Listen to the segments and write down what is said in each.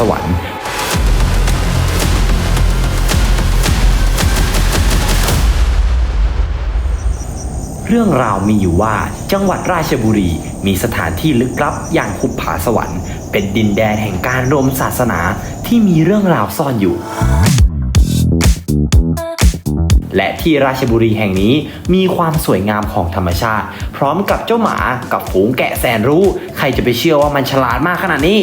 สวรรค์เรื่องราวมีอยู่ว่าจังหวัดราชบุรีมีสถานที่ลึกลับอย่างหุบผาสวรรค์ เป็นดินแดนแห่งการรวมศาสนาที่มีเรื่องราวซ่อนอยู่ และที่ราชบุรีแห่งนี้มีความสวยงามของธรรมชาติ พร้อมกับเจ้าหมากับฝูงแกะแสนรู้ ใครจะไปเชื่อว่ามันฉลาดมากขนาดนี้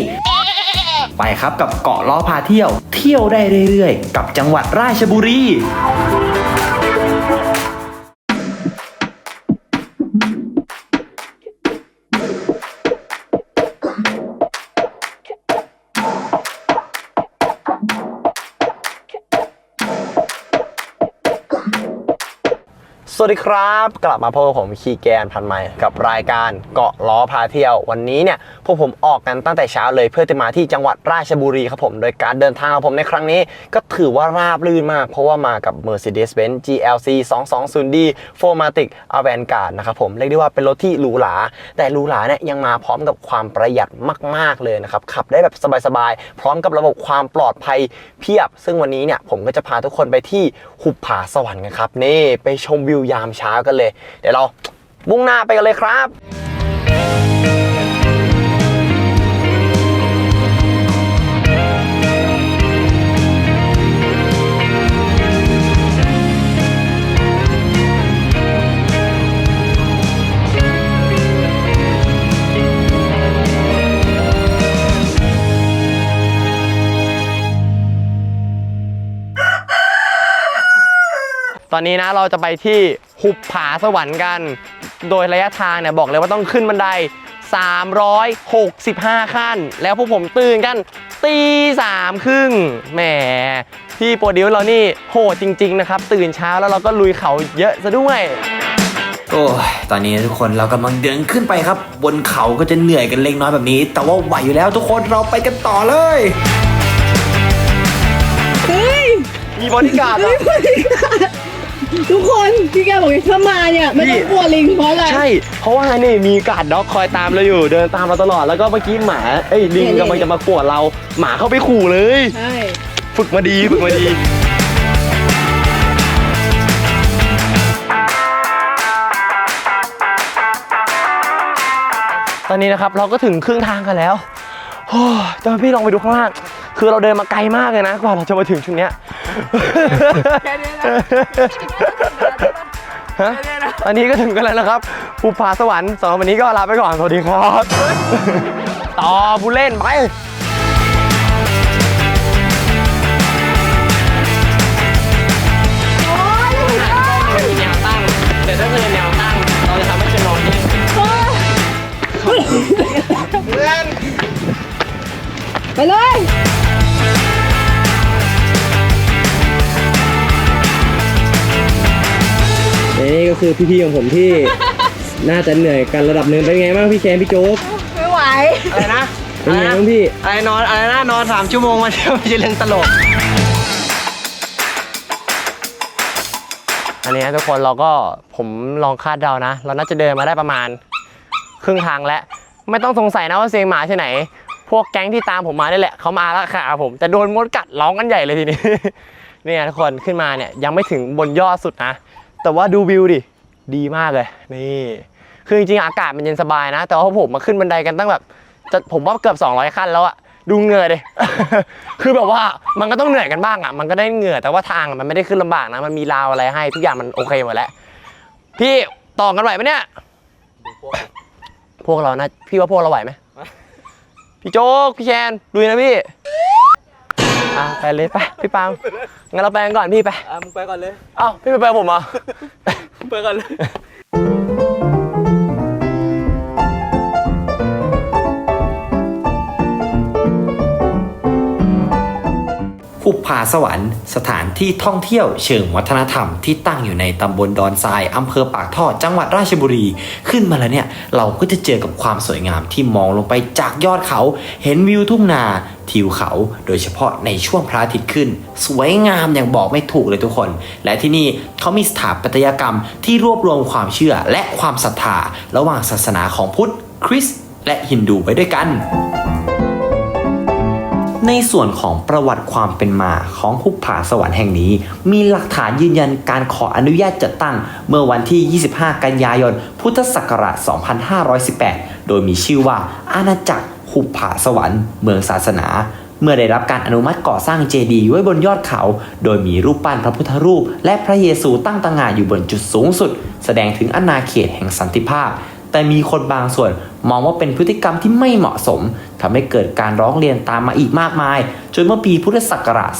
ไปครับกับเกาะล้อพาเที่ยว เที่ยวได้เรื่อยๆ กับจังหวัดราชบุรี สวัสดีครับ กลับมาพบกับผมคีแกนพันไมค์กับรายการเกาะล้อพาเที่ยว วันนี้เนี่ยพวกผมออกกันตั้งแต่เช้าเลยเพื่อจะมาที่จังหวัดราชบุรีครับผม โดยการเดินทางของผมในครั้งนี้ ก็ถือว่าราบรื่นมาก เพราะว่ามากับ Mercedes-Benz GLC 220D 4matic Avantgarde นะครับผม เรียกได้ว่าเป็นรถที่หรูหรา แต่หรูหราเนี่ยยังมาพร้อมกับความประหยัดมาก ๆเลยนะครับขับได้แบบสบายๆพร้อมกับระบบความปลอดภัยเพียบ ซึ่งวันนี้เนี่ยผมก็จะพาทุกคนไปที่หุบผาสวรรค์กันครับนี่ไปชมวิวยามเช้ากันเลย เดี๋ยวเรามุ่งหน้าไปกันเลยครับ ตอนนี้นะเราจะไปที่หุบผาสวรรค์กัน โดยระยะทางเนี่ยบอกเลยว่าต้องขึ้นบันได 365 ขั้น แล้วพวกผมตื่นกันตีสามครึ่งแหมพี่โปรดิวเรานี่โหดจริง ๆ นะครับ ตื่นเช้าแล้วเราก็ลุยเขาเยอะซะด้วย โอ้ยตอนนี้ทุกคนเรากำลังเดินขึ้นไปครับ บนเขาก็จะเหนื่อยกันเล็กน้อยแบบนี้ แต่ว่าไหวอยู่แล้วทุกคนเราไปกันต่อเลยเฮ้ยมีบริการดเฮ้ยทุกคน พี่แกบอกว่าถ้ามาเนี่ยไม่ต้องกลัวลิงเพราะอะไร ใช่ เพราะว่านี่มีการ์ดด็อกคอยตามเราอยู่ เดินตามเราตลอด แล้วก็เมื่อกี้หมา เอ้ยลิงเนี่ยกำลังจะมาขวดเรา หมาเข้าไปขู่เลย ใช่ ฝึกมาดี ฝึกมาดีตอนนี้นะครับเราก็ถึงครึ่งทางกันแล้วโอ้ยแต่พี่ลองไปดูข้างล่าง คือเราเดินมาไกลมากเลยนะ กว่าเราจะมาถึงชุดเนี้ย ฮะตอนนี้ก็ถึงกันแล้วนะครับภูผาสวรรค์สำหรับวันนี้ก็ลาไปก่อน สวัสดีครับ ต่อผู้เล่นไปมีแนวตั้ คือพี่ๆของผมที่ น่าจะเหนื่อยกันระดับหนึ่งเป็นไงบ้างพี่แคนพี่โจ๊กไม่ไหว อะไรนะเป็นไงบ้างพี่อะไรนอนอะไรนะนอนสามชั่วโมงมาเที่ยวไม่ใช่เรื่องตลก อันนี้ทุกคนเราก็ผมลองคาดเดานะ เราน่าจะเดินมาได้ประมาณ ครึ่งทางแล้ว ไม่ต้องสงสัยนะว่าเสียงหมาที่ไหน พวกแก๊งที่ตามผมมานี่แหละเขามาแล้วค่ะผมแต่โดนมดกัดร้องกันใหญ่เลยทีนี้ เนี่ยทุกคนขึ้นมาเนี่ยยังไม่ถึงบนยอดสุดนะ แต่ว่าดูวิวดิ ดีมากเลย นี่ คือจริงๆ อากาศมันเย็นสบายนะ แต่ว่าผมมาขึ้นบันไดกันตั้งแบบจะผมว่าเกือบ 200 ขั้นแล้วอะดูเหงื่อดิคือแบบว่ามันก็ต้องเหนื่อยกันบ้างอะมันก็ได้เหงื่อ แต่ว่าทางอะมันไม่ได้ขึ้นลำบากนะ มันมีราวอะไรให้ ทุกอย่างมันโอเคหมดแล้ว พี่ต่อกันไหวไหมเนี่ย พวกเรานะ พี่ว่าพวกเราไหวไหมพี่โจ๊ก พี่แชนลุยนะพี่ อะไปเลยไปพี่ปาล์มงั้นเราไปกันก่อนพี่ไป อะมึงไปก่อนเลย เอ้าพี่ไปไปกับผมเหรอ ไปก่อนเลย หุบผาสวรรค์ สถานที่ท่องเที่ยวเชิงวัฒนธรรมที่ตั้งอยู่ในตำบลดอนทรายอำเภอปากท่อจังหวัดราชบุรี ขึ้นมาแล้วเนี่ย เราก็จะเจอกับความสวยงามที่มองลงไปจากยอดเขา เห็นวิวทุ่งนาทิวเขาโดยเฉพาะในช่วงพระอาทิตย์ขึ้น สวยงามอย่างบอกไม่ถูกเลยทุกคน และที่นี่เขามีสถาปัตยกรรมที่รวบรวมความเชื่อและความศรัทธาระหว่างศาสนาของพุทธ คริสต์และฮินดูไว้ด้วยกัน ในส่วนของประวัติความเป็นมาของหุบผาสวรรค์แห่งนี้ มีหลักฐานยืนยันการขออนุญาตจัดตั้ง เมื่อวันที่ 25 กันยายน พุทธศักราช 2518 โดยมีชื่อว่าอาณาจักรหุบผาสวรรค์เมืองศาสนา เมื่อได้รับการอนุมัติก่อสร้างเจดีย์ไว้บนยอดเขา โดยมีรูปปั้นพระพุทธรูป และพระเยซูตั้งต่างานอยู่บนจุดสูงสุด แสดงถึงอาณาเขตแห่งสันติภาพ แต่มีคนบางส่วน มองว่าเป็นพฤติกรรมที่ไม่เหมาะสมทำให้เกิดการร้องเรียนตามมาอีกมากมาย จนเมื่อปีพุทธศักราช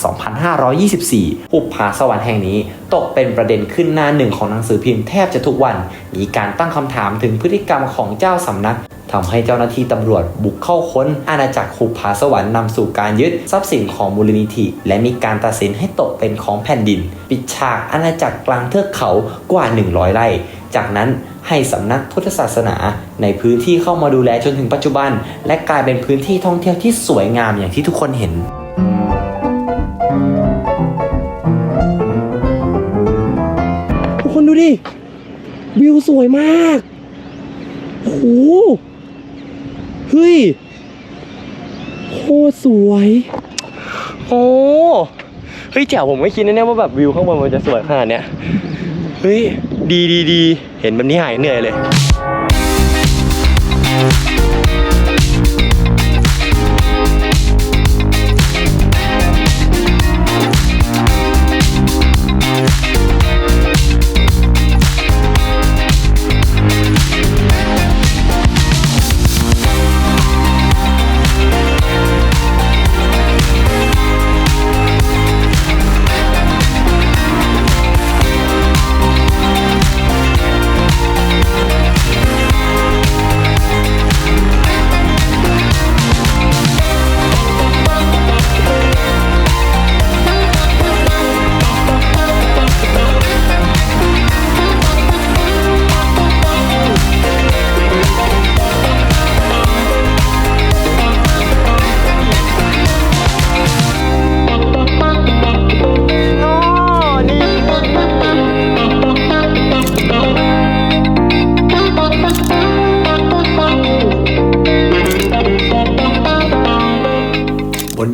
2524 อุปผาสวรรค์แห่งนี้ ตกเป็นประเด็นขึ้นหน้าหนึ่งของหนังสือพิมพ์แทบจะทุกวัน มีการตั้งคำถามถึงพฤติกรรมของเจ้าสำนักทำให้เจ้าหน้าที่ตำรวจบุกเข้าค้น อาณาจักรหุบผาสวรรค์นำสู่การยึดทรัพย์สินของมูลนิธิ และมีการตัดสินให้ตกเป็นของแผ่นดิน ปิดฉากอาณาจักรกลางเทือกเขากว่า 100 ไร่ จากนั้น ให้สำนักพุทธศาสนา ในพื้นที่เข้ามาดูแลจนถึงปัจจุบัน และกลายเป็นพื้นที่ท่องเที่ยวที่สวยงามอย่างที่ทุกคนเห็นทุกคนดูดิ วิวสวยมากโอ้โหเฮ้ยโคตรสวยโอ้เฮ้ยแจ๋วผมไม่คิดนะเนี่ยว่าแบบวิวข้างบนมันจะสวยขนาดเนี้ยเฮ้ย ดีดีดีเห็นแบบนี้หายเหนื่อยเลย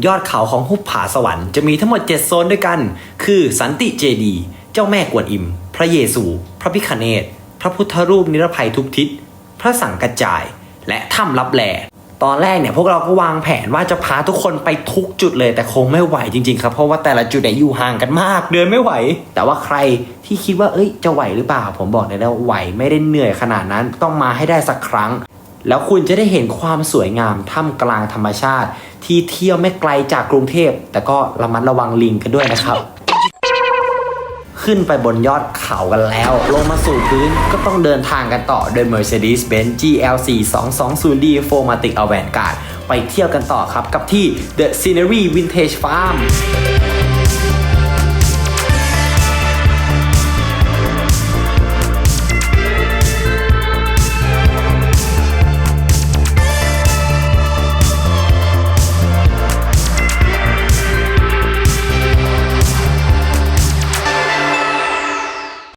ยอดเขาของหุบผาสวรรค์จะมีทั้งหมด 7 โซนด้วยกัน คือสันติเจดี เจ้าแม่กวนอิม พระเยซู พระพิคเนตพระพุทธรูปนิรภัยทุกทิศ พระสังกัจจาย และถ้ำลับแลตอนแรกเนี่ยพวกเราก็วางแผนว่าจะพาทุกคนไปทุกจุดเลย แต่คงไม่ไหวจริงๆครับเพราะว่าแต่ละจุดเนี่ยอยู่ห่างกันมาก เดินไม่ไหว แต่ว่าใครที่คิดว่าเอ้ยจะไหวหรือเปล่า ผมบอกเลยนะว่าไหวไม่ได้เหนื่อยขนาดนั้น ต้องมาให้ได้สักครั้ง แล้วคุณจะได้เห็นความสวยงามท่ามกลางธรรมชาติ ที่เที่ยวไม่ไกลจากกรุงเทพ แต่ก็ระมัดระวังลิงกันด้วยนะครับ ขึ้นไปบนยอดเขากันแล้ว ลงมาสู่พื้นก็ต้องเดินทางกันต่อโดย Mercedes-Benz GLC 220D 4matic Avantgarde ไปเที่ยวกันต่อครับกับที่ The Scenery Vintage Farm